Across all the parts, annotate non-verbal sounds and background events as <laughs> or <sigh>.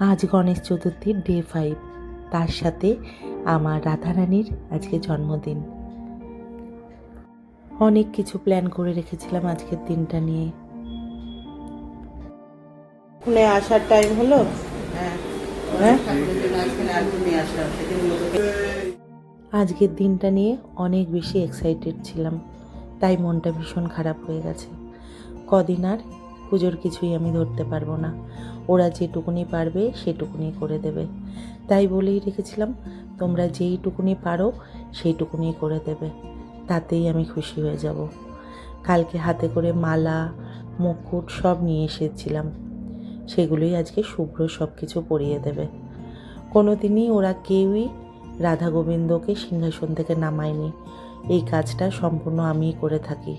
আজ Ganesh চতুর্থীর day five তার সাথে আমার রাধারানীর আজকে জন্মদিন। অনেক কিছু প্ল্যান করে রেখেছিলাম আজকের দিনটা নিয়ে। স্কুলে আসার টাইম হলো? হ্যাঁ। হ্যাঁ? আজকের দিনটা নিয়ে অনেক বেশি এক্সাইটেড ছিলাম, তাই মনটা ভীষণ খারাপ হয়ে গেছে। কদিন আর পুজোর কিছুই আমি ধরতে পারব না। ওরা যেটুকুনি পারবে, সেটুকুনি করে দেবে। তাই বলেই রেখেছিলাম, তোমরা যেইটুকুনি পারো, সেইটুকুনি করে দেবে। তাতেই আমি খুশি হয়ে যাব। কালকে হাতে করে মালা, মুকুট সব নিয়ে এসেছিলাম। সেগুলোই আজকে শুভ্র সব কিছু পরিয়ে দেবে। কোনো দিনই ওরা কেউই রাধা গোবিন্দকে সিংহাসন থেকে নামায়নি। এই কাজটা সম্পূর্ণ আমিই করে থাকি।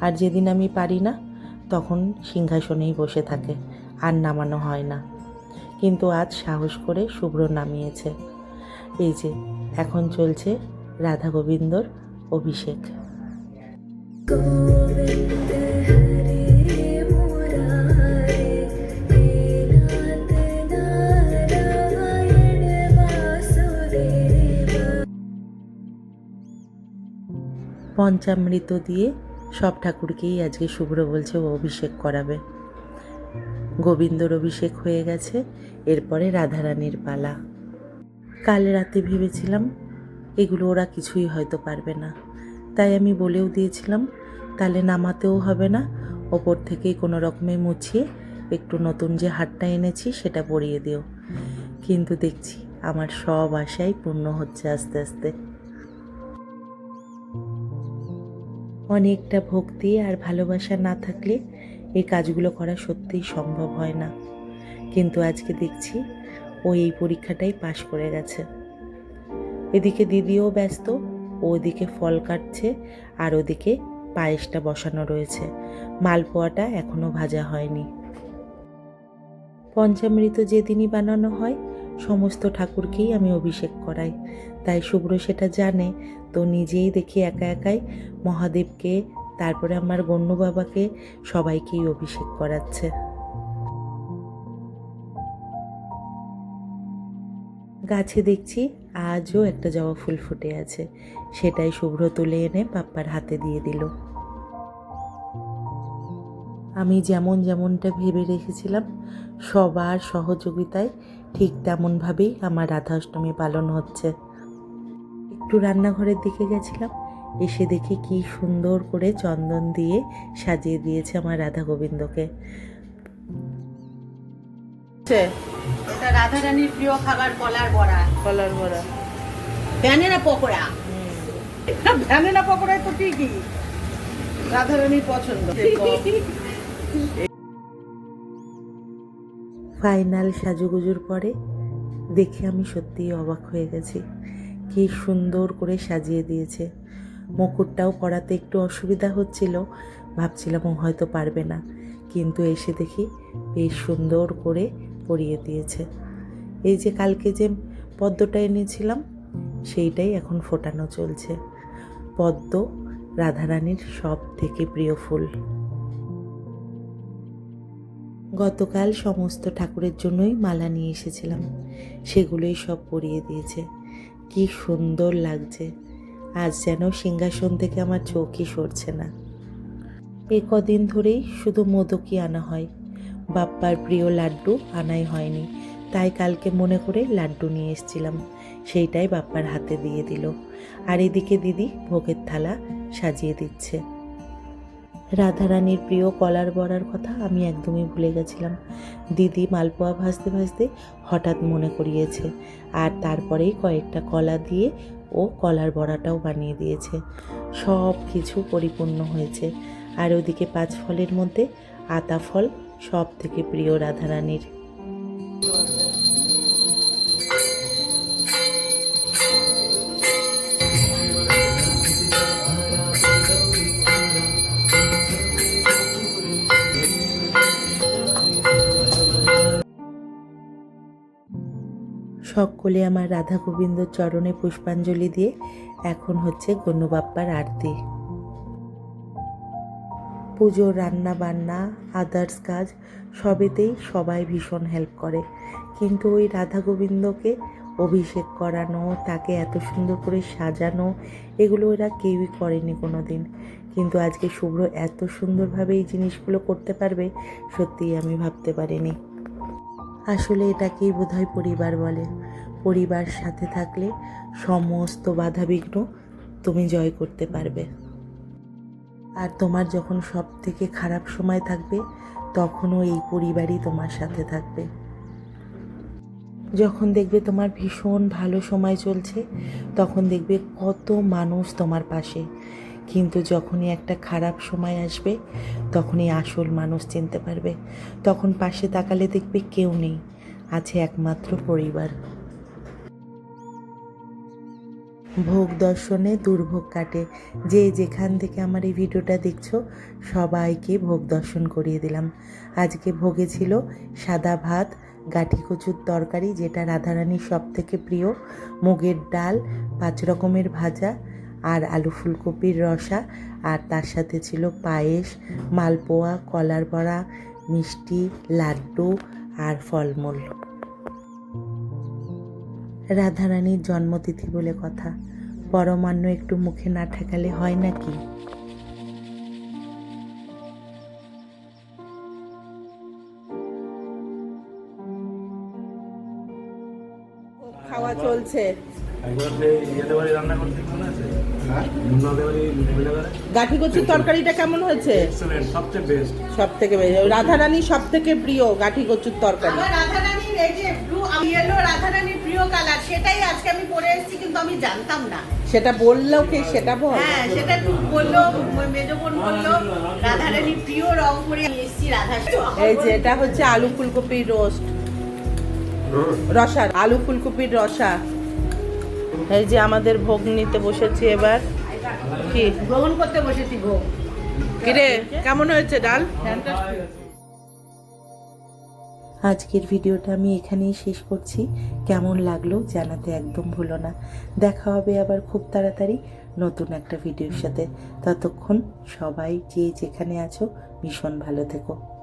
আর যেদিন আমি পারি না তখন সিংহাসনেই বসে থাকে আর নামানো হয় না। কিন্তু আজ সাহস করে শুভ্র নামিয়েছে। এই যে এখন চলছে রাধা গোবিন্দর অভিষেক পঞ্চামৃত দিয়ে সব ঠাকুরকেই আজকে শুভ্র বলছে ও অভিষেক করাবে। গোবিন্দর অভিষেক হয়ে গেছে, এরপরে রাধারানীর পালা। কাল রাতে ভেবেছিলাম, এগুলো ওরা কিছুই হয়তো পারবে না। তাই আমি বলেও দিয়েছিলাম, তাহলে নামাতেও হবে না, ওপর থেকেই কোনো রকমে মুছিয়ে একটু নতুন যে হাটটা এনেছি সেটা পরিয়ে দিও। কিন্তু দেখছি, আমার সব আশাই পূর্ণ হচ্ছে আস্তে আস্তে। অনেকটা ভক্তি আর ভালোবাসা না থাকলে এই কাজগুলো করা সত্যিই সম্ভব হয় না। কিন্তু আজকে দেখছি ও এই পরীক্ষাটাই পাশ করে গেছে। এদিকে দিদিও ব্যস্ত ও ওদিকে ফল কাটছে আর ওদিকে পায়েসটা বসানো রয়েছে। মালপোয়াটা এখনও ভাজা হয়নি। পঞ্চামৃত যেদিনই বানানো হয় সমস্ত ঠাকুরকেই আমি অভিষেক করাই। তাই শুভ্র সেটা জানে, তো নিজেই দেখি একা একাই মহাদেবকে, তারপরে আমার গণ্য বাবাকে সবাইকেই অভিষেক করাচ্ছে। গাছে দেখছি আজও একটা জবা ফুল ফুটে আছে। সেটাই শুভ্র তুলে এনে পাপ্পার হাতে দিয়ে দিল। আমি যেমন যেমনটা ভেবে রেখেছিলাম, সবার সহযোগিতায় ঠিক তেমনভাবেই আমার রাধাষ্টমী পালন হচ্ছে। একটু রান্নাঘরের দিকে গেছিলাম এসে দেখি কি সুন্দর করে চন্দন দিয়ে সাজিয়ে দিয়েছে আমার রাধা গোবিন্দকে হচ্ছে? এটা রাধারানীর প্রিয় খাবার কলার বড়া। কলার বড়া। ভ্যানেরা পকোড়া। ভ্যানেরা পকোড়ায় তো ঠিকই। রাধারানীর পছন্দ। <laughs> ফাইনাল সাজুগুজুর পরে দেখে আমি সত্যিই অবাক হয়ে গেছি। কি সুন্দর করে সাজিয়ে দিয়েছে। মুকুটটাও পরাতে একটু অসুবিধা হচ্ছিল, ভাবছিলাম ও হয়তো পারবে না, কিন্তু এসে দেখি বেশ সুন্দর করে পরিয়ে দিয়েছে। এই যে কালকে যে পদ্মটা এনেছিলাম, সেইটাই এখন ফোটানো চলছে। পদ্ম রাধারানীর সব থেকে প্রিয় ফুল। গতকাল সমস্ত ঠাকুরের জন্যই মালা নিয়ে এসেছিলাম। সেগুলোই সব পরিয়ে দিয়েছে। কি সুন্দর লাগছে। আজ যেন সিংহাসন থেকে আমার চোখই সরছে না। এ কদিন ধরেই শুধু মোদকই আনা হয়। বাপ্পার প্রিয় লাড্ডু আনাই হয়নি। তাই কালকে মনে করে লাড্ডু নিয়ে এসেছিলাম। সেইটাই বাপ্পার হাতে দিয়ে দিল। আর এদিকে দিদি ভোগের থালা সাজিয়ে দিচ্ছে। রাধারানীর প্রিয় কলার বড়ার কথা আমি একদমই ভুলে গেছিলাম। দিদি মালপোয়া ভাজতে ভাজতে হঠাৎ মনে করিয়েছে, আর তারপরেই কয়েকটা কলা দিয়ে ও কলার বড়াটাও বানিয়ে দিয়েছে। সব কিছু পরিপূর্ণ হয়েছে, আর ওদিকে পাঁচ ফলের মধ্যে আতা ফল সব থেকে প্রিয় রাধারানীর। সকলে আমার রাধা গোবিন্দ চরণে পুষ্পাঞ্জলি দিয়ে এখন হচ্ছে গণ্যবাপ্পার আরতি। পুজো রান্না বান্না আদার্স কাজ, সবেতেই সবাই ভীষণ হেল্প করে। কিন্তু ওই রাধা গোবিন্দকে অভিষেক করানো, তাকে এত সুন্দর করে সাজানো, এগুলো এরা কেউই করেনি কোনো দিন কিন্তু আজকে শুভ্র এত সুন্দরভাবে এই জিনিসগুলো করতে পারবে, সত্যিই আমি ভাবতে পারিনি। আসলে এটাকেই বোধহয় পরিবার বলে? পরিবার সাথে থাকলে সমস্ত বাধাবিঘ্ন তুমি জয় করতে পারবে। আর তোমার যখন সব থেকে খারাপ সময় থাকবে, তখনও এই পরিবারই তোমার সাথে থাকবে। যখন দেখবে তোমার ভীষণ ভালো সময় চলছে, তখন দেখবে কত মানুষ তোমার পাশে। কিন্তু যখনই একটা খারাপ সময় আসবে, তখনই আসল মানুষ চিনতে পারবে। তখন পাশে তাকালে দেখবে কেউ নেই, আছে একমাত্র পরিবার। ভোগ দর্শনে দুর্ভোগ কাটে। যে যেখান থেকে আমার এই ভিডিওটা দেখছ, সবাইকে ভোগ দর্শন করিয়ে দিলাম। আজকে ভোগে ছিল সাদা ভাত, গাঠি কচুর তরকারি, যেটা রাধারানীর সব থেকে প্রিয়, মুগের ডাল, পাঁচ রকমের ভাজা আর আলু ফুলকপির রসা। আর তার সাথে ছিল পায়েস, মালপোয়া, কলার বড়া, মিষ্টি, লাড্ডু আর ফলমূল। রাধারানীর জন্মতিথি বলে কথা। পরমান্ন একটু মুখে না ঠেকালে হয় নাকি? খাওয়া চলছে। মহিলাদের গাঠি কচুর তরকারিটা কেমন হয়েছে? এক্সেলেন্ট সবচেয়ে বেস্ট সব থেকে রাধারানী সব থেকে প্রিয় গাঠি কচুর তরকারি। আমার আজকে আমি পরে এসেছি কিন্তু আমি জানতাম না। সেটা বললেও কি সেটা বল। হ্যাঁ সেটা বলল মেজ বোন বলল প্রিয় রং আমি এসেছি রাধা এই যে এটা হচ্ছে আলু ফুলকপির রোস্ট। রসা আলু ফুলকপির রসা। এই যে আমাদের ভোগ নিতে বসেছি এবার। কি? গ্রহণ করতে বসেছি ভোগ কিরে কেমন হয়েছে ডাল? আজকের ভিডিওটা আমি এখানেই শেষ করছি। কেমন লাগল জানাতে একদম ভুলো না। দেখা হবে আবার খুব তাড়াতাড়ি নতুন একটা ভিডিওর সাথে। ততক্ষণ সবাই যে যেখানে আছো, ভীষণ ভালো থেকো।